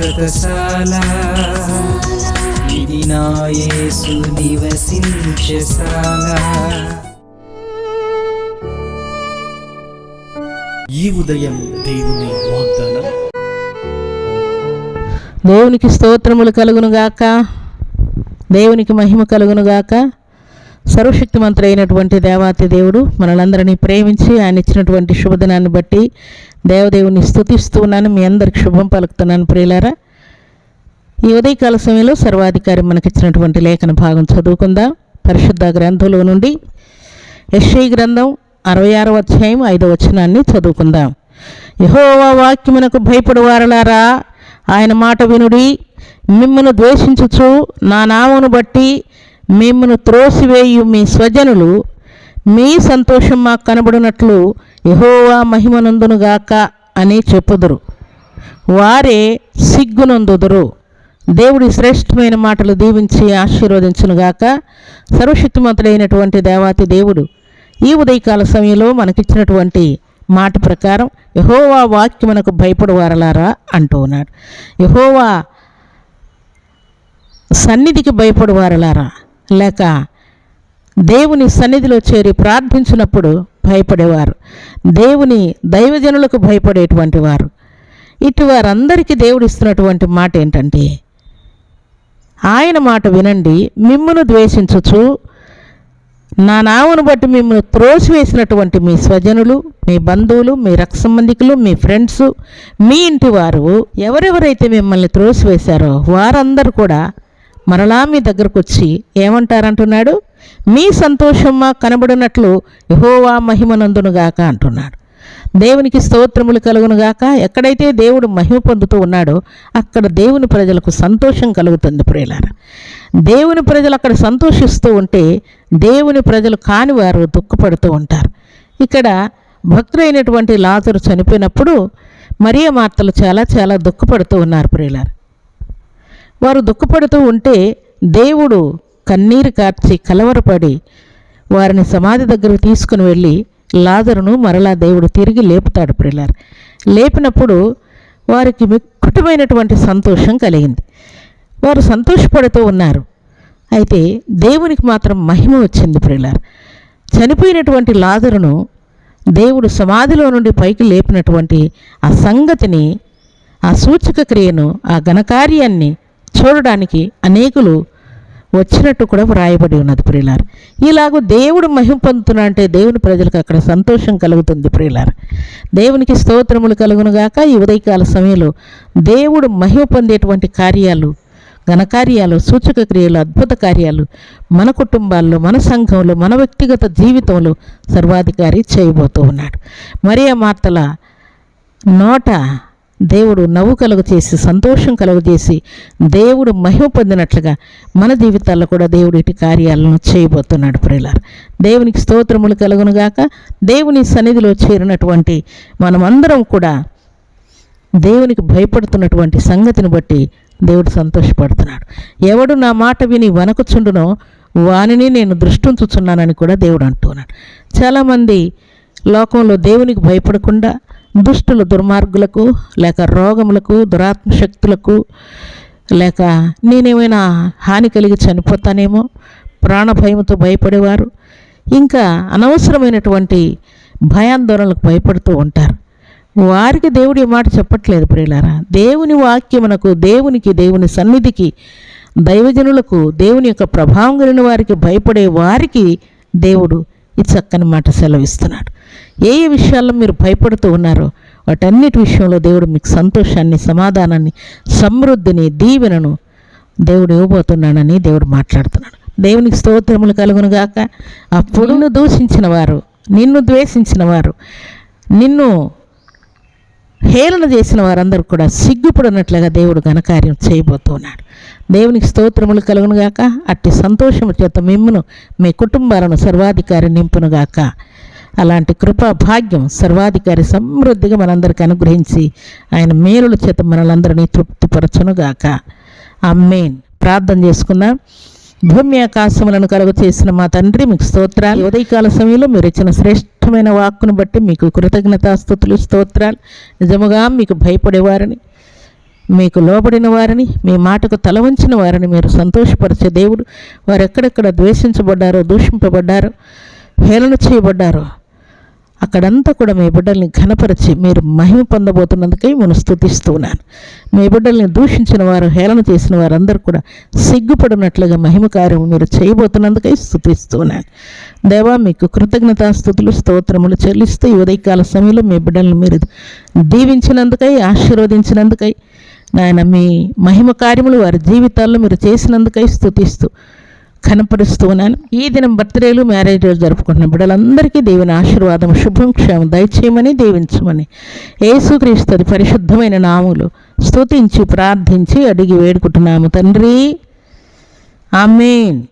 శాశ్వతశాల ఇది నా యేసు నివసించశాల ఈ ఉదయం దేవుని వాగ్దానం. దేవునికి స్తోత్రములు కలుగునుగాక. దేవునికి మహిమ కలుగునుగాక. సర్వశక్తిమంతుడు అయినటువంటి దేవాతి దేవుడు మనలందరినీ ప్రేమించి ఆయన ఇచ్చినటువంటి శుభదినాన్ని బట్టి దేవదేవుని స్థుతిస్తూ ఉన్నాను మీ అందరికి శుభం పలుకుతున్నాను ప్రియులారా. ఈ ఉదయకాల సమయంలో సర్వాధికారి మనకిచ్చినటువంటి లేఖన భాగం చదువుకుందాం. పరిశుద్ధ గ్రంథంలో నుండి ఎస్ఐ గ్రంథం అరవై ఆరవ అధ్యాయం ఐదవ వచనాన్ని చదువుకుందాం. యహోవా వాక్యమునకు భయపడు వారలారా ఆయన మాట వినుడి. మిమ్మను ద్వేషించుచు నా నామను బట్టి మిమ్మను త్రోసివేయు మీ స్వజనులు మీ సంతోషం మాకు కనబడినట్లు యహోవా మహిమనందునుగాక అని చెప్పుదురు. వారే సిగ్గునందుదురు. దేవుడి శ్రేష్టమైన మాటలు దీవించి ఆశీర్వదించునుగాక. సర్వశక్తిమంతుడైనటువంటి దేవాతి దేవుడు ఈ ఉదయకాల సమయంలో మనకిచ్చినటువంటి మాట ప్రకారం యహోవా వాక్యమునకు భయపడు వారలారా అంటూ ఉన్నాడు. యహోవా సన్నిధికి భయపడు వారలారా లేక దేవుని సన్నిధిలో చేరి ప్రార్థించినప్పుడు భయపడేవారు. దేవుని దైవజనులకు భయపడేటువంటి వారు. ఇటు వారందరికీ దేవుడు ఇస్తున్నటువంటి మాట ఏంటంటే ఆయన మాట వినండి మిమ్మును ద్వేషించచ్చు నా నామను బట్టి మిమ్మల్ని త్రోసివేసినటువంటి మీ స్వజనులు మీ బంధువులు మీ రక్త సంబంధికులు మీ ఫ్రెండ్స్ మీ ఇంటి వారు ఎవరెవరైతే మిమ్మల్ని త్రోసివేశారో వారందరూ కూడా మరలా మీ దగ్గరకు వచ్చి ఏమంటారంటున్నాడు? మీ సంతోషం మాకు కనబడినట్లు యహోవా మహిమనందునుగాక అంటున్నాడు. దేవునికి స్తోత్రములు కలుగునుగాక ఎక్కడైతే దేవుడు మహిమ పొందుతూ ఉన్నాడో అక్కడ దేవుని ప్రజలకు సంతోషం కలుగుతుంది ప్రియులార. దేవుని ప్రజలు అక్కడ సంతోషిస్తూ ఉంటే దేవుని ప్రజలు కాని వారు దుఃఖపడుతూ ఉంటారు. ఇక్కడ భక్తులైనటువంటి లాజరు చనిపోయినప్పుడు మరియ మార్తలు చాలా చాలా దుఃఖపడుతూ ఉన్నారు ప్రియులారు. వారు దుఃఖపడుతూ ఉంటే దేవుడు కన్నీరు కార్చి కలవరపడి వారిని సమాధి దగ్గరకు తీసుకుని వెళ్ళి లాజరును మరలా దేవుడు తిరిగి లేపుతాడు ప్రిల్లర్. లేపినప్పుడు వారికి మిక్కుటమైనటువంటి సంతోషం కలిగింది. వారు సంతోషపడుతూ ఉన్నారు. అయితే దేవునికి మాత్రం మహిమ వచ్చింది ప్రిల్లర్. చనిపోయినటువంటి లాజరును దేవుడు సమాధిలో నుండి పైకి లేపినటువంటి ఆ సంగతిని ఆ సూచక క్రియను ఆ ఘనకార్యాన్ని చూడడానికి అనేకులు వచ్చినట్టు కూడా వ్రాయబడి ఉన్నది ప్రియులారు. ఇలాగూ దేవుడు మహిం పొందుతున్నా అంటే దేవుని ప్రజలకు అక్కడ సంతోషం కలుగుతుంది ప్రియులార్. దేవునికి స్తోత్రములు కలుగునుగాక ఈ ఉదయకాల సమయంలో దేవుడు మహిమ పొందేటువంటి కార్యాలు ఘనకార్యాలు సూచక క్రియలు అద్భుత కార్యాలు మన కుటుంబాల్లో మన సంఘంలో మన వ్యక్తిగత జీవితంలో సర్వాధికారి చేయబోతూ ఉన్నాడు. మరియా మార్తల నోట దేవుడు నవ్వు కలుగజేసి సంతోషం కలుగజేసి దేవుడు మహిమ పొందినట్లుగా మన జీవితాల్లో కూడా దేవుడు ఇటు కార్యాలను చేయబోతున్నాడు ప్రియులార్. దేవునికి స్తోత్రములు కలుగునుగాక దేవుని సన్నిధిలో చేరినటువంటి మనమందరం కూడా దేవునికి భయపడుతున్నటువంటి సంగతిని బట్టి దేవుడు సంతోషపడుతున్నాడు. ఎవడు నా మాట విని వనకుచుండునో వానిని నేను దృష్టించుచున్నానని కూడా దేవుడు అంటున్నాడు. చాలామంది లోకంలో దేవునికి భయపడకుండా దుష్టుల దుర్మార్గులకు లేక రోగములకు దురాత్మ శక్తులకు లేక నేనేమైనా హాని కలిగి చనిపోతానేమో ప్రాణభయంతో భయపడేవారు ఇంకా అనవసరమైనటువంటి భయాందోళనలకు భయపడుతూ ఉంటారు. వారికి దేవుడు ఈ మాట చెప్పట్లేదు ప్రియులారా. దేవుని వాక్యమునకు దేవునికి దేవుని సన్నిధికి దైవజనులకు దేవుని యొక్క ప్రభావం కలిగిన వారికి భయపడే వారికి దేవుడు ఈ చక్కని మాట సెలవిస్తున్నాడు. ఏ ఏ విషయాల్లో మీరు భయపడుతూ ఉన్నారో వాటన్నిటి విషయంలో దేవుడు మీకు సంతోషాన్ని సమాధానాన్ని సమృద్ధిని దీవెనను దేవుడు ఇవ్వబోతున్నాడని దేవుడు మాట్లాడుతున్నాడు. దేవునికి స్తోత్రములు కలుగునుగాక. అప్పుడు నిన్ను దూషించిన వారు నిన్ను ద్వేషించిన వారు నిన్ను హేళన చేసిన వారందరూ కూడా సిగ్గుపడినట్లుగా దేవుడు ఘనకార్యం చేయబోతున్నాడు. దేవునికి స్తోత్రములు కలుగునుగాక. అట్టి సంతోషము చేత మిమ్మును మీ కుటుంబాలను సర్వాధికారి నింపునుగాక. అలాంటి కృపా భాగ్యం సర్వాధికారి సమృద్ధిగా మనందరికీ అనుగ్రహించి ఆయన మేలుల చేత మనలందరినీ తృప్తిపరచునుగాక. అమ్మేన్ ప్రార్థన చేసుకుందాం. భూమి ఆకాశములను కలుగు చేసిన మా తండ్రి మీకు స్తోత్రాలు. ఉదయకాల సమయంలో మీరు ఇచ్చిన శ్రేష్టమైన వాక్కును బట్టి మీకు కృతజ్ఞతాస్థుతులు స్తోత్రాలు. నిజముగా మీకు భయపడేవారని మీకు లోబడిన వారిని మీ మాటకు తల వంచిన వారిని మీరు సంతోషపరిచే దేవుడు. వారు ఎక్కడెక్కడ ద్వేషించబడ్డారో దూషింపబడ్డారో హేళన చేయబడ్డారో అక్కడంతా కూడా మీ బిడ్డల్ని ఘనపరిచి మీరు మహిమ పొందబోతున్నందుకై నేను స్థుతిస్తున్నాను మీ బిడ్డల్ని దూషించిన వారు హేళన చేసిన వారందరూ కూడా సిగ్గుపడినట్లుగా మహిమ కార్యం మీరు చేయబోతున్నందుకై స్థుతిస్తున్నాను దేవా మీకు కృతజ్ఞతా స్థుతులు స్తోత్రములు చెల్లిస్తూ ఈ ఉదయకాల సమయంలో మీ బిడ్డల్ని మీరు దీవించినందుకై ఆశీర్వదించినందుకై నాయన మీ మహిమ కార్యములు వారి జీవితాల్లో మీరు చేసినందుకై స్థుతిస్తూ కనపరుస్తూ ఉన్నాను ఈ దినం బర్త్డేలు మ్యారేజ్ రోజు జరుపుకుంటున్న బిడ్డలందరికీ దేవుని ఆశీర్వాదం శుభం క్షేమం దయచేయమని దీవించమని. యేసుక్రీస్తు పరిశుద్ధమైన నాములు స్తుతించి ప్రార్థించి అడిగి వేడుకుంటున్నాము తండ్రి. ఆమెన్.